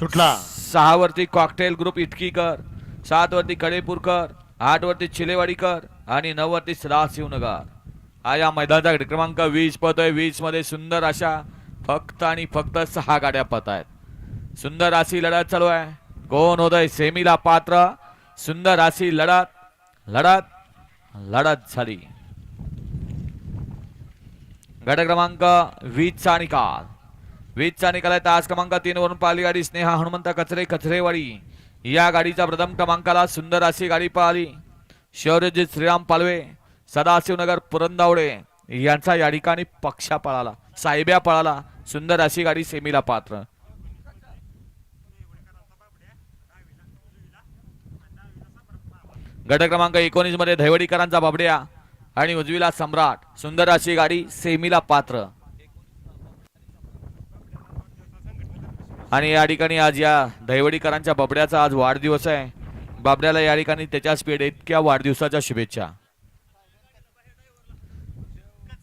सुटला. सहा वरती कॉकटेल ग्रुप इटकीकर सात वरती कडेपूरकर आठ वरती चिलेवाडीकर आणि नऊ वरती शिवनगर हा या मैदानाचा क्रमांक वीस पतोय वीसमध्ये सुंदर अशा फक्त आणि फक्त सहा गाड्या पत आहेत सुंदर अशी लढत चालू आहे. कोण होतंय? सेमीला पात्र. सुंदर अशी लढत लढत लढत झाली. गट क्रमांक वीसचा निकाल. वीजचा निकाल आहे तास क्रमांक तीन वरून पाहिली गाडी स्नेहा हनुमंत कचरे कचरेवाडी. या गाडीचा प्रथम क्रमांकाला सुंदर अशी गाडी पाहिली. शौर्यजित श्रीराम पालवे सदाशिवनगर पुरंदावडे यांचा या ठिकाणी पक्षा पळाला साहेब्या पळाला सुंदर अशी गाडी सेमीला पात्र. गट क्रमांक एकोणीसमध्ये धैवडीकरांचा बाबड्या आणि उजवीला सम्राट सुंदर अशी गाडी सेमीला पात्र. आणि या ठिकाणी आज या दैवडीकरांच्या बाबड्याचा आज वाढदिवस आहे. बाबड्याला या ठिकाणी त्याच्या स्पीड इतक्या वाढदिवसाच्या शुभेच्छा.